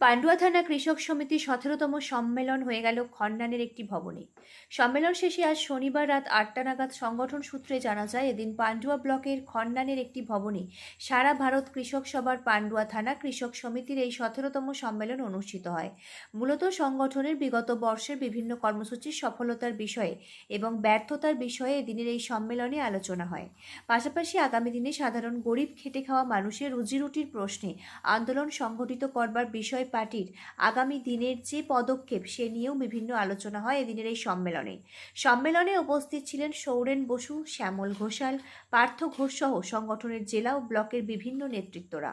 পান্ডুয়া থানা কৃষক সমিতির সতেরোতম সম্মেলন হয়ে গেল খন্ডানের একটি ভবনে। সম্মেলন শেষে আজ শনিবার রাত আটটা নাগাদ সংগঠন সূত্রে জানা যায়, এদিন পান্ডুয়া ব্লকের খন্ডানের একটি ভবনে সারা ভারত কৃষক সভার পান্ডুয়া থানা কৃষক সমিতির এই সতেরোতম সম্মেলন অনুষ্ঠিত হয়। মূলত সংগঠনের বিগত বর্ষের বিভিন্ন কর্মসূচির সফলতার বিষয়ে এবং ব্যর্থতার বিষয়ে এদিনের এই সম্মেলনে আলোচনা হয়। পাশাপাশি আগামী দিনে সাধারণ গরিব খেটে খাওয়া মানুষের রুজিরুটির প্রশ্নে আন্দোলন সংগঠিত করবার বিষয় পার্টির আগামী দিনের যে পদক্ষেপ, সে নিয়েও বিভিন্ন আলোচনা হয় এদিনের এই সম্মেলনে। সম্মেলনে উপস্থিত ছিলেন সৌরেন বসু, শ্যামল ঘোষাল, পার্থ ঘোষ সহ সংগঠনের জেলা ও ব্লকের বিভিন্ন নেতৃত্বরা।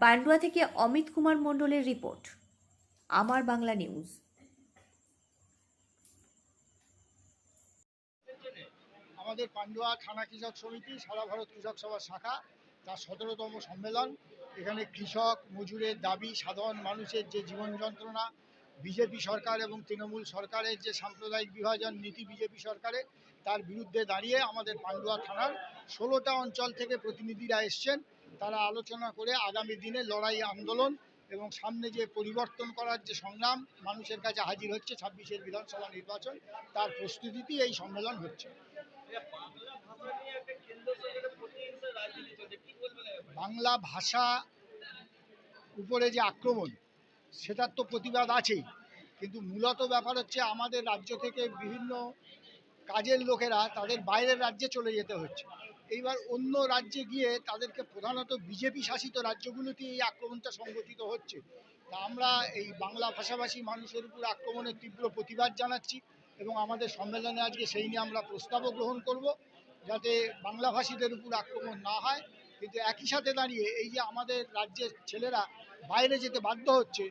পান্ডুয়া থেকে অমিত কুমার মণ্ডলের রিপোর্ট, আমার বাংলা নিউজ। আমাদের পান্ডুয়া থানা কৃষক সমিতি, সারা ভারত কৃষক সভার শাখা, তার সতেরোতম সম্মেলন। এখানে কৃষক, মজুরের দাবি, সাধারণ মানুষের যে জীবন যন্ত্রণা, বিজেপি সরকার এবং তৃণমূল সরকারের যে সাম্প্রদায়িক বিভাজন, নীতি বিজেপি সরকারের, তার বিরুদ্ধে দাঁড়িয়ে আমাদের পান্ডুয়া থানার ষোলোটা অঞ্চল থেকে প্রতিনিধিরা এসছেন। তারা আলোচনা করে আগামী দিনে লড়াই আন্দোলন এবং সামনে যে পরিবর্তন করার যে সংগ্রাম মানুষের কাছে হাজির হচ্ছে ছাব্বিশের বিধানসভা নির্বাচন, তার প্রস্তুতিতেই এই সম্মেলন হচ্ছে। বাংলা ভাষা উপরে যে আক্রমণ, সেটার তো প্রতিবাদ আছেই। কিন্তু মূলত ব্যাপার হচ্ছে আমাদের রাজ্য থেকে বিভিন্ন কাজের লোকেরা তাদের বাইরের রাজ্যে চলে যেতে হচ্ছে। এইবার অন্য রাজ্যে গিয়ে তাদেরকে প্রধানত বিজেপি শাসিত রাজ্যগুলোতে এই আক্রমণটা সংগঠিত হচ্ছে। তা আমরা এই বাংলা ভাষাভাষী মানুষের উপর আক্রমণের তীব্র প্রতিবাদ জানাচ্ছি এবং আমাদের সম্মেলনে আজকে সেই নিয়ে আমরা প্রস্তাবও গ্রহণ করব, যাতে বাংলাভাষীদের উপর আক্রমণ না হয়। কিন্তু একই সাথে দাঁড়িয়ে এই যে আমাদের রাজ্যের ছেলেরা বাইরে যেতে বাধ্য হচ্ছে,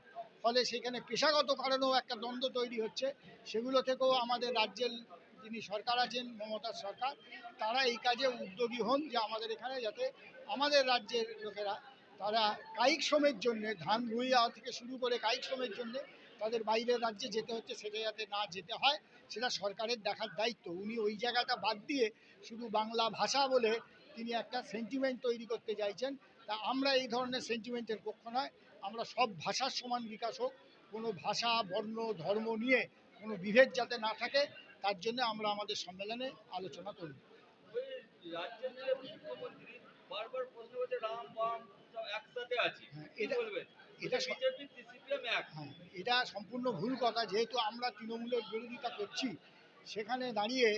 ফলে সেখানে পেশাগত কারণেও একটা দ্বন্দ্ব তৈরি হচ্ছে। সেগুলো থেকেও আমাদের রাজ্যের যিনি সরকার আছেন মমতার সরকার, তারা এই কাজে উদ্যোগী হন যে আমাদের এখানে যাতে আমাদের রাজ্যের লোকেরা, তারা কায়িক শ্রমের জন্য, ধান রুইয়া থেকে শুরু করে কায়িক শ্রমের জন্য তাদের বাইরের রাজ্যে যেতে হচ্ছে, সেটা যাতে না যেতে হয়, সেটা সরকারের দেখার দায়িত্ব। উনি ওই জায়গাটা বাদ দিয়ে শুধু বাংলা ভাষা বলে তিনি একটা সেন্টিমেন্ট তৈরি করতে চাইছেন। তা আমরা এই ধরনের সেন্টিমেন্টের পক্ষ নয়। আমরা সব ভাষার সমান বিকাশ হোক কোনো ভাষা বর্ণ ধর্ম নিয়ে কোনো বিভেদ যাতে না থাকে তার জন্য আমরা আমাদের সম্মেলনে আলোচনা করব। হ্যাঁ, হ্যাঁ এটা সম্পূর্ণ ভুল কথা। যেহেতু আমরা তৃণমূলের বিরোধিতা করছি সেখানে দাঁড়িয়ে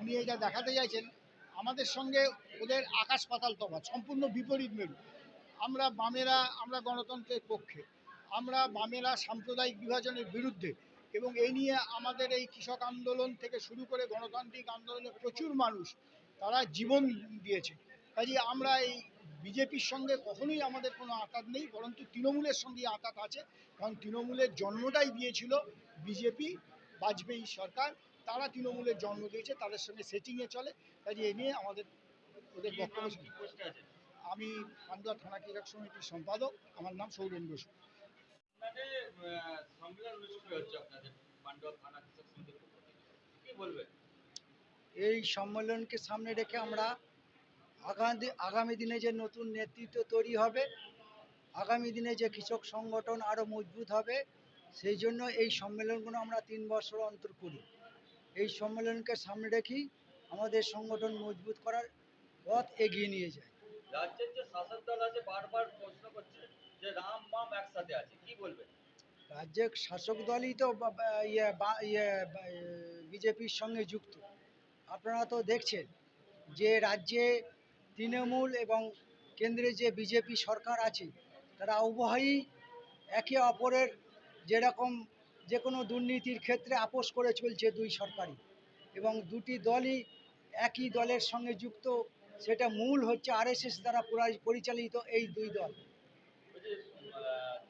উনি এটা দেখাতে চাইছেন আমাদের সঙ্গে ওদের আকাশ পাতাল তফাৎ, সম্পূর্ণ বিপরীত মেরু। আমরা বামেরা, আমরা গণতন্ত্রের পক্ষে, আমরা বামেরা সাম্প্রদায়িক বিভাজনের বিরুদ্ধে এবং এই নিয়ে আমাদের এই কৃষক আন্দোলন থেকে শুরু করে গণতান্ত্রিক আন্দোলনে প্রচুর মানুষ তারা জীবন দিয়েছে। কাজে আমরা এই বিজেপির সঙ্গে কখনোই আমাদের কোনো আঘাত নেই, বরঞ্চ তৃণমূলের সঙ্গে আঘাত আছে। কারণ তৃণমূলের জন্মটাই দিয়েছিল বিজেপি, বাজপেয়ী সরকার তারা তৃণমূলের জন্ম দিয়েছে তাদের সঙ্গে সেটিংয়ে চলে। কাজে এ নিয়ে আমাদের ওদের বক্তব্য আমি পান্ডুয়া থানা ক্রীড়া সমিতির সম্পাদক আমার নাম সৌরেন বসু। এই সম্মেলনকে সামনে রেখে আমরা আগামী আগামী দিনে যে নতুন নেতৃত্ব তৈরি হবে আগামী দিনে যে কৃষক সংগঠন আরও মজবুত হবে সেই জন্য এই সম্মেলনগুলো আমরা তিন বছর অন্তর করি। এই সম্মেলনকে সামনে রেখেই আমাদের সংগঠন মজবুত করার পথ এগিয়ে নিয়ে যায়। রাজ্যের যে শাসক দল আছে বারবার প্রশ্ন করছে যে রাম বাম একসাথে আছে কি বলবেন? রাজ্যের শাসক দলই তো ইয়ে ইয়ে বিজেপির সঙ্গে যুক্ত। আপনারা তো দেখছেন যে রাজ্যে তৃণমূল এবং কেন্দ্রে যে বিজেপি সরকার আছে তারা উভয়ই একে অপরের যেরকম যে কোনো দুর্নীতির ক্ষেত্রে আপোষ করে চলছে দুই সরকারই। এবং দুটি দলই একই দলের সঙ্গে যুক্ত, সেটা মূল হচ্ছে আরএসএস দ্বারা পরি- পরিচালিত এই দুই দল।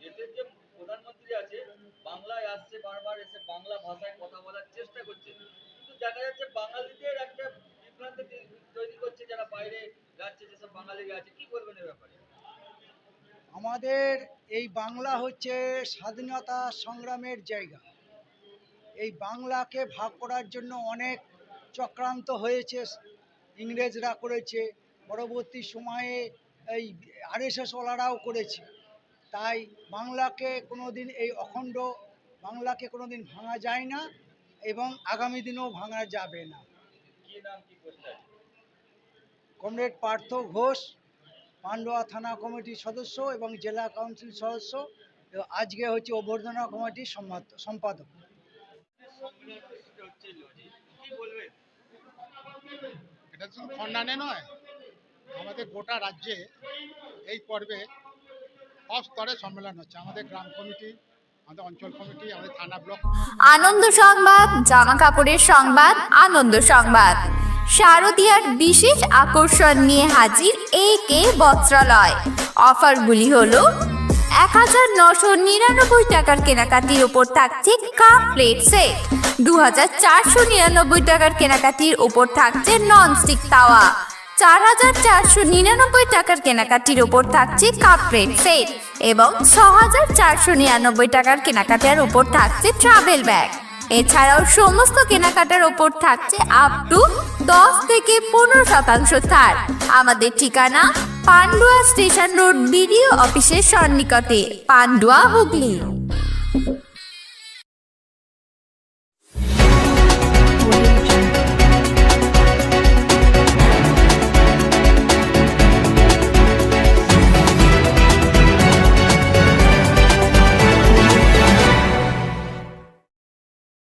দেশের যে প্রধানমন্ত্রী আছে, বাংলায় আসছে বারবার, এসে বাংলা ভাষায় কথা বলার চেষ্টা করছে। কিন্তু দেখা যাচ্ছে বাঙালিদের একটা তৈরি করছে, যারা বাইরে যাচ্ছে যেসব বাঙালিরা আছে। কি বলবেন এ ব্যাপারে? আমাদের এই বাংলা হচ্ছে স্বাধীনতা সংগ্রামের জায়গা। এই বাংলাকে ভাগ করার জন্য অনেক চক্রান্ত হয়েছে ইংরেজরা করেছে পরবর্তী সময়ে এই আরএসএস ওয়ালারাও করেছে। তাই বাংলাকে কোনো দিন এই অখণ্ড বাংলাকে কোনো দিন ভাঙা যায় না এবং আগামী দিনেও ভাঙা যাবে না। কমরেড পার্থ ঘোষ। পান্ডুয়া থানা কমিটির সদস্য এবং জেলা কাউন্সিল সদস্য। এবং আজকে হচ্ছে অভ্যর্থনা কমিটির সম্পাদক। এটা শুধু খন্ডানে নয় আমাদের গোটা রাজ্যে এই পর্বে সব স্তরে সম্মেলন হচ্ছে। আমাদের গ্রাম কমিটি আমাদের অঞ্চল কমিটি আমাদের থানা ব্লক। আনন্দ সংবাদ জামা কাপড়ের সংবাদ আনন্দ সংবাদ। শারদিয়ার বিশেষ আকর্ষণ নিয়ে হাজির এ কে বস্ত্রালয়। অফারগুলি হল, এক হাজার নশো নিরানব্বই টাকার কেনাকাটির ওপর থাকছে কাপ প্লেট সেট, দু হাজার চারশো নিরানব্বই টাকার কেনাকাটির ওপর থাকছে ননস্টিক তাওয়া, চার হাজার চারশো নিরানব্বই টাকার কেনাকাটির ওপর থাকছে কাপ প্লেট সেট এবং ছ হাজার চারশো নিরানব্বই টাকার কেনাকাটার ওপর থাকছে ট্রাভেল ব্যাগ এছাড়াও সমস্ত কেনাকাটার ওপর থাকছে আপ টু দশ থেকে পনেরো শতাংশ ছাড়। আমাদের ঠিকানা পান্ডুয়া স্টেশন রোড বিডিও অফিসের সন্নিকটে, পান্ডুয়া হুগলি।